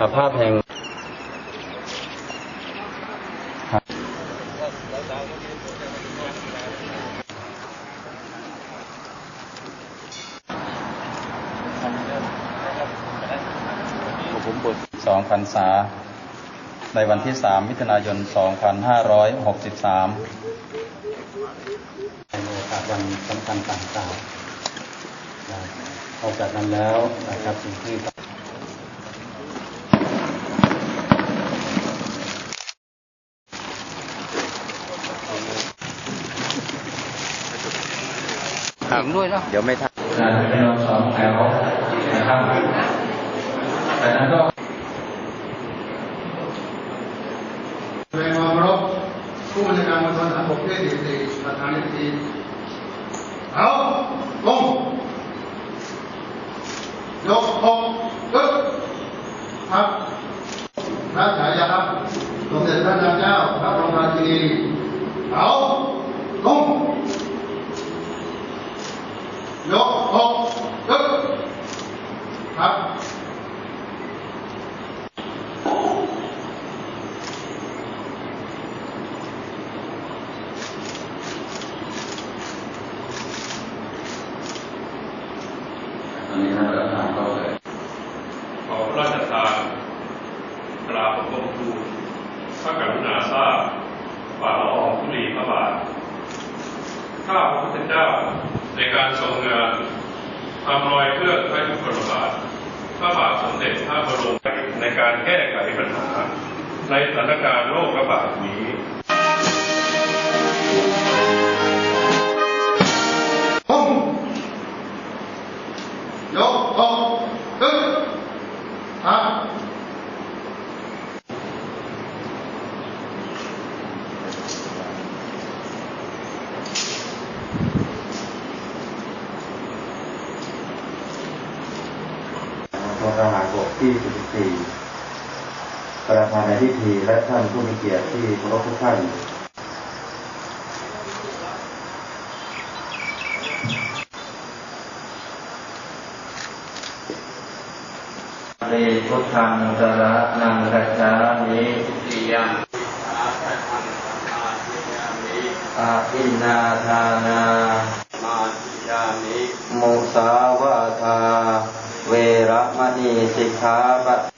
สภาพแห่งผมบทสองพรรษา ในวันที่3มิถุนายน 2563ในโอกาสวันสำคัญต่างๆ นะนอกจากนั้นแล้วนะครับสิ่งที่ถึงด้วยเนาะเดี๋ยวไม่ทันนะเป็นเราสองแถวนะครับแต่นั้นก็แสดงความเคารพผู้บัญชาการมณฑลทหารบกที่44ประธานในพิธีเอาลงยกหกปึ๊บครับ พระฉายาครับสมเด็จพระนางเจ้าพระบรมราชินีเอาลงยกหกปึ๊บครับ ตอนนี้ท่านประธานก็เลย ขอพระราชทาน กราบบังคมทูลพระกรุณาทราบฝ่าละอองธุลีพระบาท ข้าพระพุทธเจ้าในการทรงงานทำรอยเครื่อพระยุคลบาทพระบาทสมเด็จพระบรมในการแก้ไขปัญหา ในสถานการณ์โรคระบาดนี้ลงยกหกปึ๊บครั บททหารบกที่44ประธานในพิธีและท่านผู้มีเกียรติที่เคารพทุกท่าน เรพุทธังสระนังกัจฉามิติยังอาทินนาทานา มาธิยามิมุสาวาทา เวรมณีสิกขาปัตนะโมตัสสะภะคะวะโตอะ